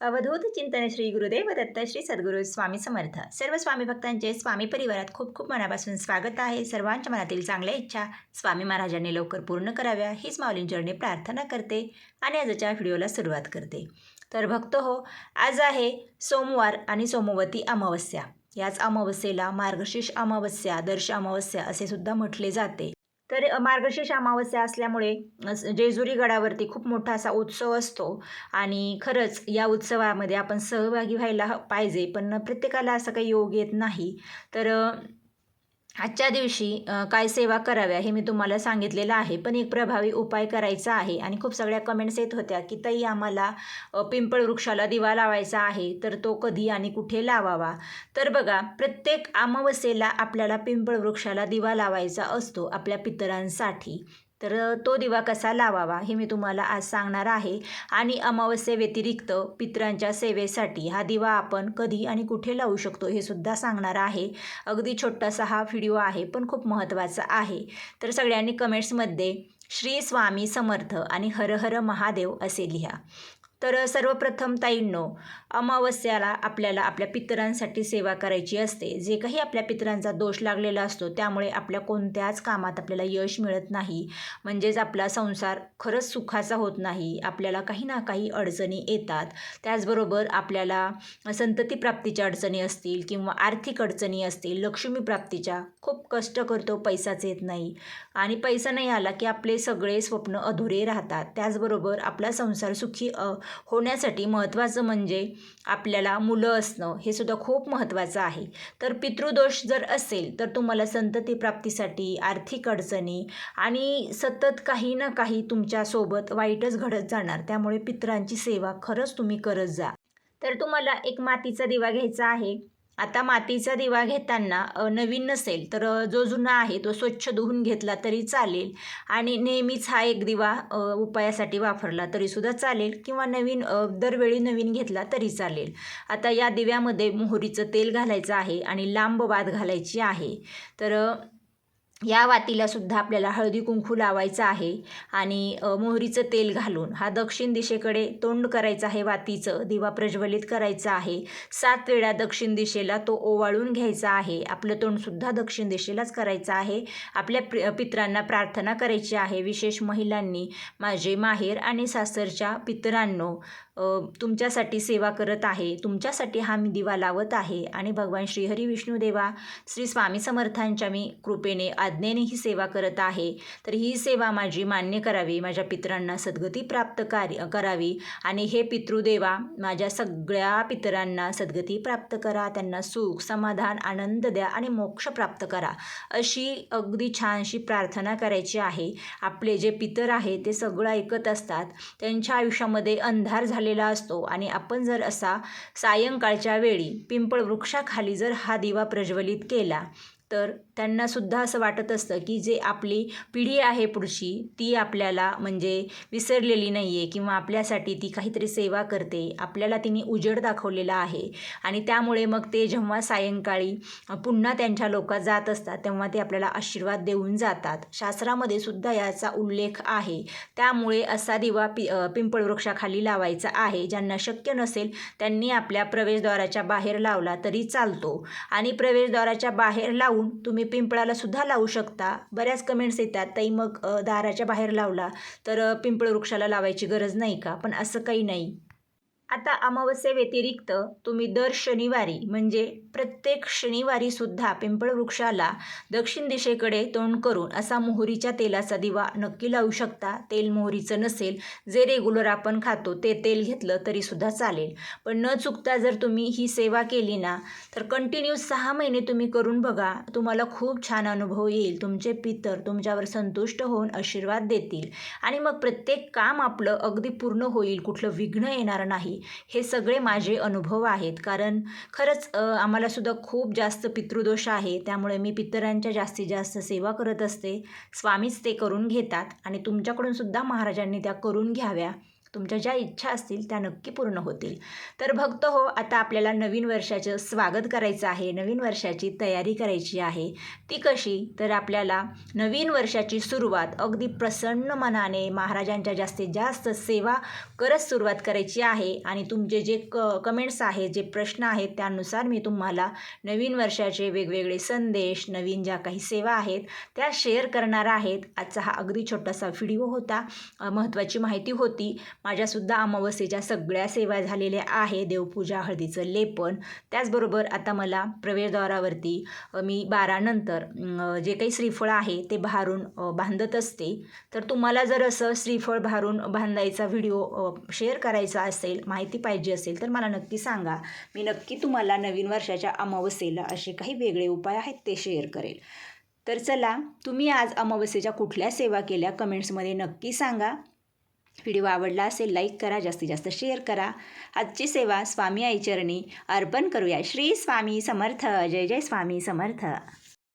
अवधूत चिंतन श्री गुरुदेव दत्त श्री सद्गुरू स्वामी समर्थ. सर्व स्वामी भक्तांचे स्वामी परिवारात खूप खूप मनापासून स्वागत आहे. सर्वांच्या मनातील चांगल्या इच्छा स्वामी महाराजांनी लवकर पूर्ण कराव्या हीच माऊलींचरणी प्रार्थना करते आणि आजच्या व्हिडिओला सुरुवात करते. तर भक्त हो आज आहे सोमवार आणि सोमवती अमावस्या. याच अमावस्येला मार्गशीर्ष अमावस्या दर्श अमावस्या असे सुद्धा म्हटले जाते. तर मार्गशीर्ष अमावस्या असल्यामुळे जेजुरी गडावरती खूप मोठा असा उत्सव असतो. आणि खरंच या उत्सवामध्ये आपण सहभागी व्हायला ह- पाहिजे पण प्रत्येकाला असं काही योग येत नाही. तर आजच्या दिवशी काय सेवा कराव्या हे मी तुम्हाला सांगितलेलं आहे पण एक प्रभावी उपाय करायचा आहे. आणि खूप सगळ्या कमेंट्स येत होत्या की ताई आम्हाला पिंपळ वृक्षाला दिवा लावायचा आहे तर तो कधी आणि कुठे लावावा? तर बघा प्रत्येक अमावस्येला आपल्याला पिंपळ वृक्षाला दिवा लावायचा असतो आपल्या पितरांसाठी. तर तो दिवा कसा लावावा हे मी तुम्हाला आज सांगणार आहे. आणि अमावस्ये व्यतिरिक्त पितरांच्या सेवेसाठी हा दिवा आपण कधी आणि कुठे लावू शकतो हे सुद्धा सांगणार आहे. अगदी छोटासा हा व्हिडिओ आहे पण खूप महत्त्वाचा आहे. तर सगळ्यांनी कमेंट्समध्ये श्री स्वामी समर्थ आणि हर हर महादेव असे लिहा. तर सर्वप्रथम ताईंनो अमावस्याला आपल्याला आपल्या पितरांसाठी सेवा करायची असते. जे काही आपल्या पितरांचा दोष लागलेला असतो त्यामुळे आपल्या कोणत्याच कामात आपल्याला यश मिळत नाही. म्हणजेच आपला संसार खरंच सुखाचा होत नाही. आपल्याला काही ना काही अडचणी येतात. त्याचबरोबर आपल्याला संततीप्राप्तीच्या अडचणी असतील किंवा आर्थिक अडचणी असतील लक्ष्मीप्राप्तीच्या खूप कष्ट करतो पैसाच येत नाही. आणि पैसा नाही आला की आपले सगळे स्वप्न अधुरे राहतात. त्याचबरोबर आपला संसार सुखी होण्यासाठी महत्त्वाचं म्हणजे आपल्याला मुलं असणं हे सुद्धा खूप महत्त्वाचं आहे. तर पितृदोष जर असेल तर तुम्हाला संतती प्राप्तीसाठी आर्थिक अडचणी आणि सतत काही ना काही तुमच्यासोबत वाईटच घडत जाणार. त्यामुळे पितरांची सेवा खरंच तुम्ही करत जा. तर तुम्हाला एक मातीचा दिवा घ्यायचा आहे. आता मातीचा दिवा घेताना नवीन नसेल तर जो जुना आहे तो स्वच्छ धुवून घेतला तरी चालेल. आणि नेहमीच हा एक दिवा उपायासाठी वापरला तरीसुद्धा चालेल किंवा नवीन दरवेळी नवीन घेतला तरी चालेल. आता या दिव्यामध्ये मोहरीचं तेल घालायचं आहे आणि लांब बाद घालायची आहे. तर या वातीला सुद्धा आपल्याला हळदी कुंकू लावायचं आहे आणि मोहरीचं तेल घालून हा दक्षिण दिशेकडे तोंड करायचं आहे वातीचं दिवा प्रज्वलित करायचा आहे. सात वेळा दक्षिण दिशेला तो ओवाळून घ्यायचा आहे. आपलं तोंडसुद्धा दक्षिण दिशेलाच करायचं आहे. आपल्या प्र पितरांना प्रार्थना करायची आहे विशेष महिलांनी माझे माहेर आणि सासरच्या पितरांनो. तुमच्यासाठी सेवा करत आहे तुमच्यासाठी हा मी दिवा लावत आहे आणि भगवान श्रीहरी विष्णुदेवा श्री स्वामी समर्थांच्या मी कृपेने आज्ञेने ही सेवा करत आहे. तर ही सेवा माझी मान्य करावी माझ्या पितरांना सद्गती प्राप्त कार्य करावी आणि हे पितृदेवा माझ्या सगळ्या पितरांना सद्गती प्राप्त करा त्यांना सुख समाधान आनंद द्या आणि मोक्ष प्राप्त करा. अशी अगदी छानशी प्रार्थना करायची आहे. आपले जे पितर आहे ते सगळं ऐकत असतात. त्यांच्या आयुष्यामध्ये अंधार झाले झालेला असतो. आणि आपण जर असा सायंकाळच्या वेळी पिंपळ वृक्षाखाली जर हा दिवा प्रज्वलित केला तर त्यांनासुद्धा असं वाटत असतं की जे आपली पिढी आहे पुढची ती आपल्याला म्हणजे विसरलेली नाही आहे किंवा आपल्यासाठी ती काहीतरी सेवा करते आपल्याला तिने उजेड दाखवलेला आहे. आणि त्यामुळे मग ते जेव्हा सायंकाळी पुन्हा त्यांच्या लोकात जात असतात तेव्हा ते आपल्याला आशीर्वाद देऊन जातात. शास्त्रामध्ये सुद्धा याचा उल्लेख आहे. त्यामुळे असा दिवा पि पिंपळ वृक्षाखाली लावायचा आहे. ज्यांना शक्य नसेल त्यांनी आपल्या प्रवेशद्वाराच्या बाहेर लावला तरी चालतो. आणि प्रवेशद्वाराच्या बाहेर लावून तुम्ही पिंपळाला सुद्धा लावू शकता. बऱ्याच कमेंट्स येतात ताई मग दाराच्या बाहेर लावला तर पिंपळ वृक्षाला लावायची गरज नाही का? पण असं काही नाही. आता अमावस्ये व्यतिरिक्त तुम्ही दर शनिवारी म्हणजे प्रत्येक शनिवारी सुद्धा पिंपळ वृक्षाला दक्षिण दिशेकडे तोंड करून असा मोहरीच्या तेलाचा दिवा नक्की लावू शकता. तेल मोहरीचं नसेल जे रेग्युलर आपण खातो ते तेल घेतलं तरी सुद्धा चालेल. पण न चुकता जर तुम्ही ही सेवा केली ना तर कंटिन्यू सहा महिने तुम्ही करून बघा. तुम्हाला खूप छान अनुभव येईल. तुमचे पितर तुमच्यावर संतुष्ट होऊन आशीर्वाद देतील. आणि मग प्रत्येक काम आपलं अगदी पूर्ण होईल. कुठलं विघ्न येणार नाही. हे सगळे माझे अनुभव आहेत. कारण खरंच आम्हालासुद्धा खूप जास्त पितृदोष आहे. त्यामुळे मी पितरांच्या जास्तीत जास्त सेवा करत असते. स्वामीच ते करून घेतात. आणि तुमच्याकडून सुद्धा महाराजांनी त्या करून घ्याव्या. तुमच्या ज्या इच्छा असतील त्या नक्की पूर्ण होतील. तर भक्त हो आता आपल्याला नवीन वर्षाचं स्वागत करायचं आहे. नवीन वर्षाची तयारी करायची आहे. ती कशी? तर आपल्याला नवीन वर्षाची सुरुवात अगदी प्रसन्न मनाने महाराजांच्या जास्तीत जास्त सेवा करत सुरुवात करायची आहे. आणि तुमचे जे क कमेंट्स आहेत जे प्रश्न आहेत त्यानुसार मी तुम्हाला नवीन वर्षाचे वेगवेगळे संदेश नवीन ज्या काही सेवा आहेत त्या शेअर करणार आहेत. आजचा हा अगदी छोटासा व्हिडिओ होता. महत्त्वाची माहिती होती. माझ्यासुद्धा अमावस्येच्या सगळ्या सेवा झालेल्या आहे. देवपूजा हळदीचं लेपन. त्याचबरोबर आता मला प्रवेशद्वारावरती मी बारानंतर जे काही श्रीफळ आहे ते भारून बांधत असते. तर तुम्हाला जर असं श्रीफळ भारून बांधायचा व्हिडिओ शेअर करायचा असेल माहिती पाहिजे असेल तर मला नक्की सांगा. मी नक्की तुम्हाला नवीन वर्षाच्या अमावस्येला असे काही वेगळे उपाय आहेत ते शेअर करेल. तर चला तुम्ही आज अमावस्येच्या कुठल्या सेवा केल्या कमेंट्समध्ये नक्की सांगा. व्हिडिओ आवडला असेल लाईक करा जास्तीत जास्त शेअर करा. आजची सेवा स्वामी आईचरणी अर्पण करूया. श्री स्वामी समर्थ. जय जय स्वामी समर्थ.